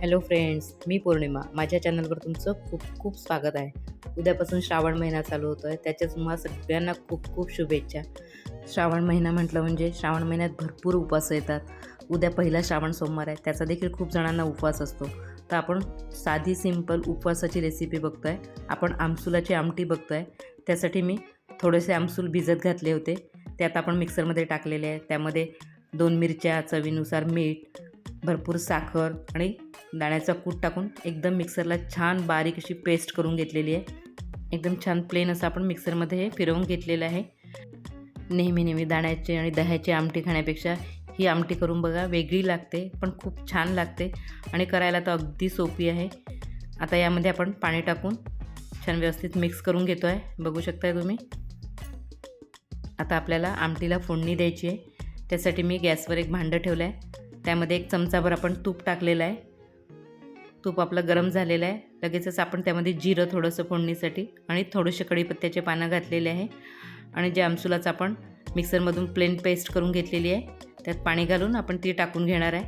Hello friends मी पौर्णिमा. माझ्या चॅनलवर तुमचं खूप खूप स्वागत आहे. उद्यापासून श्रावण महिना चालू होतो आहे त्याच्याच तुम्हाला सगळ्यांना खूप खूप शुभेच्छा. श्रावण महिना म्हटलं म्हणजे श्रावण महिन्यात भरपूर उपवास येतात. उद्या पहिला श्रावण सोमवार आहे. त्याचा देखील खूप जणांना उपवास असतो. तर आपण साधी सिंपल उपवासाची रेसिपी बघतो आहे आपण आमसुलाची आमटी बघतो आहे त्यासाठी मी थोडेसे आमसूल भिजत घातले होते. ते आता आपण मिक्सरमध्ये टाकलेले आहे. त्यामध्ये दोन मिरच्या चवीनुसार मीठ भरपूर साखर आणि दाण्याचा कूट टाकून एकदम मिक्सरला छान बारीक अशी पेस्ट करून घेतलेली आहे. एकदम छान प्लेन असं आपण मिक्सरमध्ये हे फिरवून घेतलेलं आहे. नेहमी नेहमी दाण्याची आणि दह्याची आमटी खाण्यापेक्षा ही आमटी करून बघा वेगळी लागते पण खूप छान लागते आणि करायला तर अगदी सोपी आहे. आता यामध्ये आपण पाणी टाकून छान व्यवस्थित मिक्स करून घेतो आहे बघू शकताय तुम्ही? आता आपल्याला आमटीला फोडणी द्यायची आहे. त्यासाठी मी गॅसवर एक भांडं ठेवलं आहे त्यामध्ये एक चमचाभर आपण तूप टाकलेलं आहे. तूप आपलं गरम झालेलं आहे. लगेचच आपण त्यामध्ये जिरं थोडंसं फोडणीसाठी आणि थोडेसे कढीपत्त्याचे पानं घातलेले आहे. आणि जे आमसुलाचं आपण मिक्सरमधून प्लेन पेस्ट करून घेतलेली आहे त्यात पाणी घालून आपण ती टाकून घेणार आहे.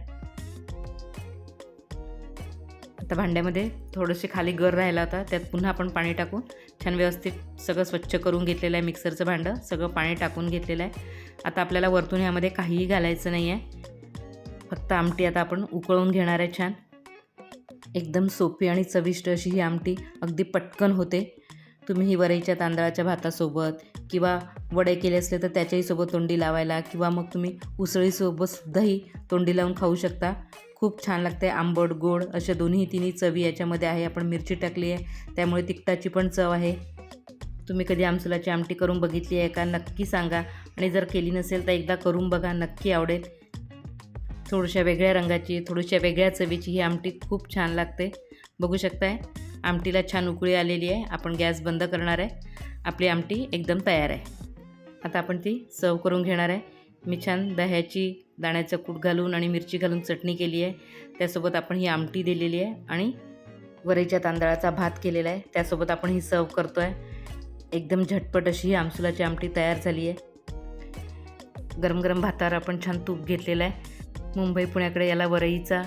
आता भांड्यामध्ये थोडेसे खाली गर राहिला होता त्यात पुन्हा आपण पाणी टाकून छान व्यवस्थित सगळं स्वच्छ करून घेतलेलं आहे मिक्सरचं भांडं सगळं पाणी टाकून घेतलेलं आहे. आता आपल्याला वरतून ह्यामध्ये काहीही घालायचं नाही आहे. फक्त आमटी आता आपण उकळून घेणार आहे छान. एकदम सोपी आणि चविष्ट अशी ही आमटी अगदी पटकन होते. तुम्ही ही वरईच्या तांदळाच्या भातासोबत किंवा वडे केले असले तर त्याच्याही सोबत तोंडी लावायला किंवा मग तुम्ही उसळीसोबतसुद्धाही तोंडी लावून खाऊ शकता. खूप छान लागते आंबट गोड अशा दोन्ही तिन्ही चवी याच्यामध्ये आहे. आपण मिरची टाकली आहे त्यामुळे तिखटाची पण चव आहे. तुम्ही कधी आमसुलाची आमटी करून बघितली आहे का नक्की सांगा. आणि जर केली नसेल तर एकदा करून बघा नक्की आवडेल. थोड्याशा वेगळ्या रंगाची थोडीशा वेगळ्या चवीची ही आमटी खूप छान लागते. बघू शकताय आमटीला छान उकळी आलेली आहे. आपण गॅस बंद करणार आहे. आपली आमटी एकदम तयार आहे. आता आपण ती सर्व करून घेणार आहे. मी छान दह्याची दाण्याचं कूट घालून आणि मिरची घालून चटणी केली आहे. त्यासोबत आपण ही आमटी दिलेली आहे आणि वरीच्या तांदळाचा भात केलेला आहे. त्यासोबत आपण ही सर्व करतो आहे एकदम झटपट अशी ही आमसुलाची आमटी तयार झाली आहे. गरम गरम भातावर आपण छान तूप घेतलेलं आहे. मुंबई पुण्याकडे याला वरईचा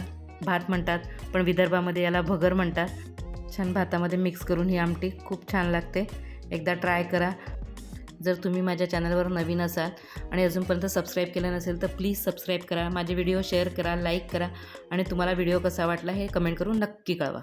भात म्हणतात पण विदर्भामध्ये याला भगर म्हणतात. छान भातामध्ये मिक्स करून ही आमटी खूप छान लागते. एकदा ट्राय करा. जर तुम्ही माझ्या चॅनलवर नवीन असाल आणि अजूनपर्यंत सबस्क्राईब केलं नसेल तर प्लीज सबस्क्राईब करा माझे व्हिडिओ शेअर करा लाईक करा आणि तुम्हाला व्हिडिओ कसा वाटला हे कमेंट करून नक्की कळवा.